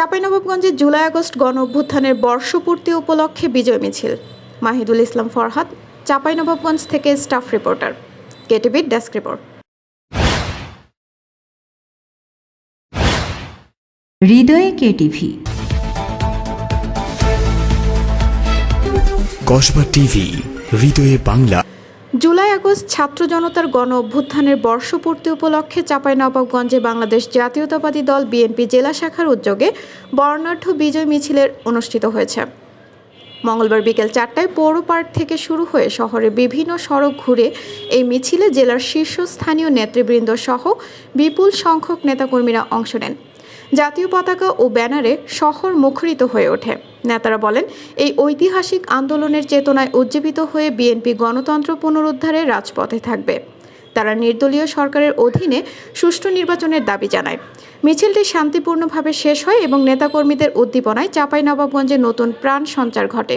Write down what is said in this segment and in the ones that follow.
চাঁপাইনবাবগঞ্জে July August গণ অভ্যুত্থানের বর্ষপূর্তি উপলক্ষে বিজয় মিছিল। মাহিদুল ইসলাম ফরহাদ চাঁপাইনবাবগঞ্জ থেকে স্টাফ রিপোর্টার। কেটিভির ডেস্ক রিপোর্ট। হৃদয়ে কেটিভি। কসবা টিভি হৃদয়ে বাংলা। জুলাই আগস্ট ছাত্র জনতার গণ অভ্যুত্থানের বর্ষপূর্তি উপলক্ষে চাঁপাইনবাবগঞ্জে বাংলাদেশ জাতীয়তাবাদী দল বিএনপি জেলা শাখার উদ্যোগে বর্ণাঢ্য বিজয় মিছিলের অনুষ্ঠিত হয়েছে। মঙ্গলবার বিকেল চারটায় পৌর পার্ক থেকে শুরু হয়ে শহরের বিভিন্ন সড়ক ঘুরে এই মিছিলে জেলার শীর্ষস্থানীয় নেতৃবৃন্দ সহ বিপুল সংখ্যক নেতাকর্মীরা অংশ নেন। জাতীয় পতাকা ও ব্যানারে শহর মুখরিত হয়ে ওঠে। নেতারা বলেন, এই ঐতিহাসিক আন্দোলনের চেতনায় উজ্জীবিত হয়ে বিএনপি গণতন্ত্র পুনরুদ্ধারে রাজপথে থাকবে। তারা নির্দলীয় সরকারের অধীনে সুষ্ঠু নির্বাচনের দাবি জানায়। মিছিলটি শান্তিপূর্ণভাবে শেষ হয় এবং নেতাকর্মীদের উদ্দীপনায় চাপাই নবাবগঞ্জে নতুন প্রাণ সঞ্চার ঘটে।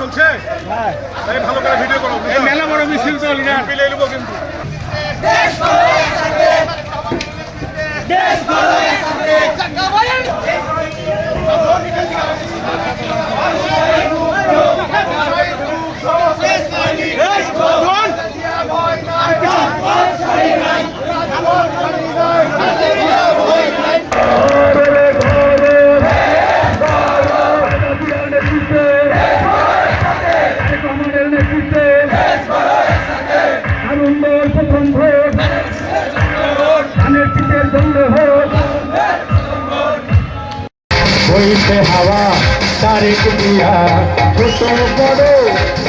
চলছে? এই ভালো করে ভিডিও করো মেলা বড় মিছিল চল পিলে নেব কিন্তু। বইতে হাওয়া ছোট বড়,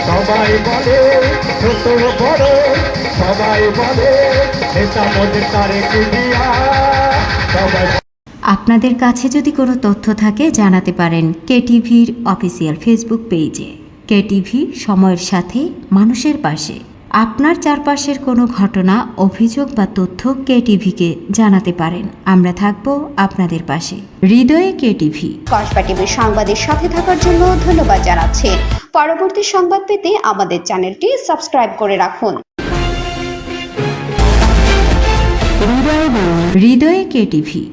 সবাই বলে, ছোট বড়, সবাই বলে সবাই আপনাদের কাছে যদি কোনো তথ্য থাকে, জানাতে পারেন কেটিভির অফিসিয়াল ফেসবুক পেজে। কেটিভি, সময়ের সাথে, মানুষের পাশে। আপনার চারপাশের কোনো ঘটনা অভিযোগ বা তথ্য কেটিভিকে জানাতে পারেন। আমরা থাকব আপনাদের পাশে। হৃদয়ে কেটিভি। কসবা টিভির সংবাদের সাথে থাকার জন্য ধন্যবাদ জানাচ্ছি। পরবর্তী সংবাদ পেতে আমাদের চ্যানেলটি সাবস্ক্রাইব করে রাখুন। হৃদয়ে কেটিভি।